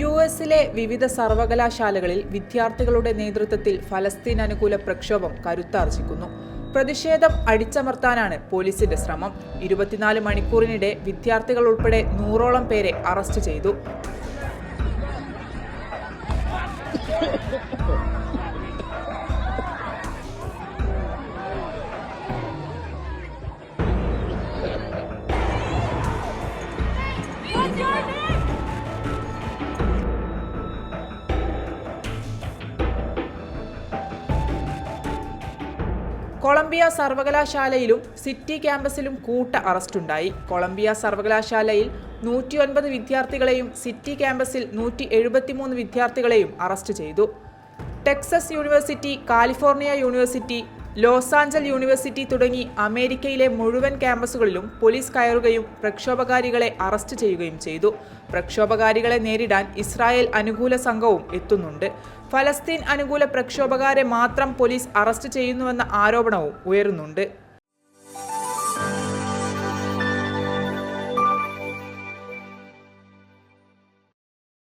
U എസിലെ വിവിധ സർവകലാശാലകളിൽ വിദ്യാർത്ഥികളുടെ നേതൃത്വത്തിൽ ഫലസ്തീൻ അനുകൂല പ്രക്ഷോഭം കരുത്താർജിക്കുന്നു. പ്രതിഷേധം അടിച്ചമർത്താനാണ് പോലീസിന്റെ ശ്രമം. ഇരുപത്തിനാല് മണിക്കൂറിനിടെ വിദ്യാർത്ഥികൾ ഉൾപ്പെടെ നൂറോളം പേരെ അറസ്റ്റ് ചെയ്തു. കൊളംബിയ സർവകലാശാലയിലും സിറ്റി ക്യാമ്പസിലും കൂട്ട അറസ്റ്റുണ്ടായി. കൊളംബിയ സർവകലാശാലയിൽ നൂറ്റിയൊൻപത് വിദ്യാർത്ഥികളെയും സിറ്റി ക്യാമ്പസിൽ നൂറ്റി എഴുപത്തിമൂന്ന് വിദ്യാർത്ഥികളെയും അറസ്റ്റ് ചെയ്തു. Texas university California university Los Angeles university തുടങ്ങി അമേരിക്കയിലെ മുഴുവൻ ക്യാമ്പസുകളിലും പോലീസ് കയറുകയും പ്രക്ഷോഭകാരികളെ അറസ്റ്റ് ചെയ്യുകയും ചെയ്തു. പ്രക്ഷോഭകാരികളെ നേരിടാൻ ഇസ്രായേൽ അനുകൂല സംഘവും എത്തുന്നുണ്ട്. ഫലസ്തീൻ അനുകൂല പ്രക്ഷോഭകാരെ മാത്രം പോലീസ് അറസ്റ്റ് ചെയ്യുന്നുവെന്ന ആരോപണവും ഉയരുന്നുണ്ട്.